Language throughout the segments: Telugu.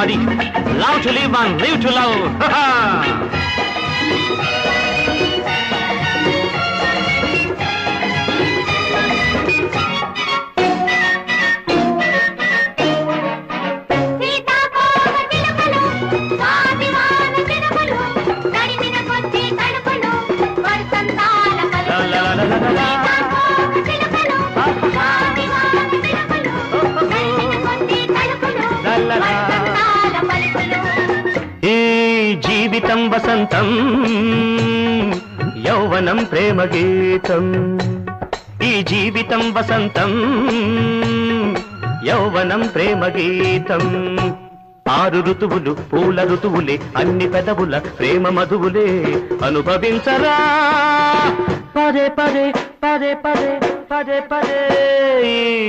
Love to live and live to love. జీవితం వసంతం యౌవనం ప్రేమ గీతం ఈ జీవితం వసంతం యౌవనం ప్రేమ గీతం ఆరు ఋతువులు పూల ఋతువులే అన్ని పెదవుల ప్రేమ మధువులే అనుభవించరా. పదే పదే పదే పదే పదే పదే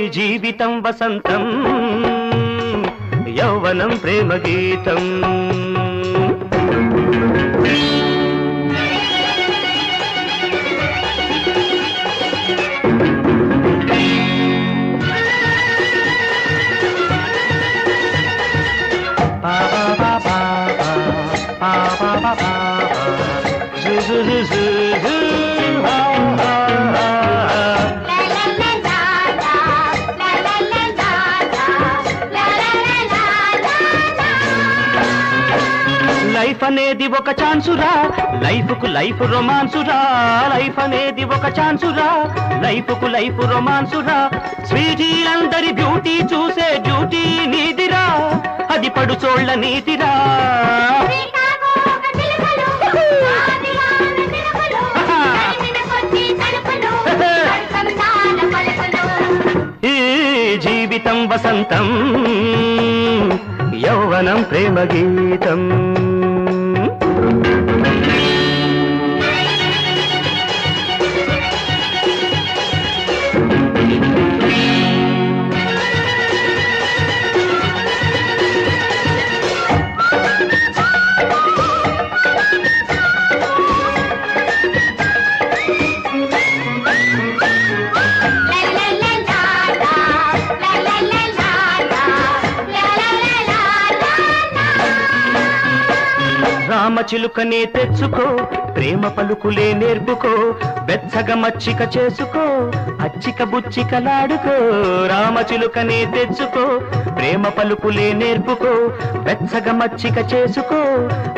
జీవితం వసంతం యౌవనం ప్రేమ గీతం లైఫ్ అనేది ఒక ఛాన్సురా లైఫ్కు లైఫ్ రొమాన్సురా లైఫ్ అనేది ఒక ఛాన్సురా లైఫ్కు లైఫ్ రొమాన్సురా స్వీటీ అందరి బ్యూటీ చూసే డ్యూటీ నీదిరా. అది పడుచోళ్ళ నీతిరా. వసంతం యౌవనం ప్రేమ గీతం రామచిలుకనే తెచ్చుకో ప్రేమ పలుకులే నేర్పుకో బెచ్చగ మచ్చిక చేసుకో అచ్చిక బుచ్చికలాడుకో రామ చిలుకనే తెచ్చుకో ప్రేమ పలుకులే నేర్పుకో బెచ్చగ మచ్చిక చేసుకో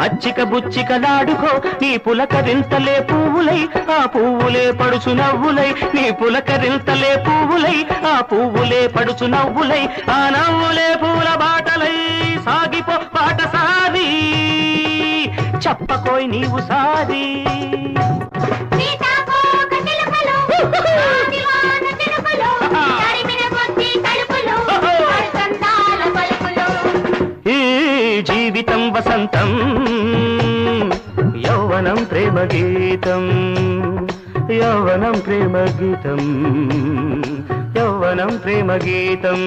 అచ్చిక బుచ్చికలాడుకో నీ పులకరింతలే పువ్వులై ఆ పువ్వులే పడుచు నవ్వులై నీ పులకరింతలే పువ్వులై ఆ పువ్వులే పడుచు నవ్వులై ఆ నవ్వులే పూల బాటలై సాగిపో పాటసారి చెప్పకోయ్ నీవు సారి ఈ జీవితం వసంతం యౌవనం ప్రేమ గీతం యౌవనం ప్రేమ గీతం యౌవనం ప్రేమ గీతం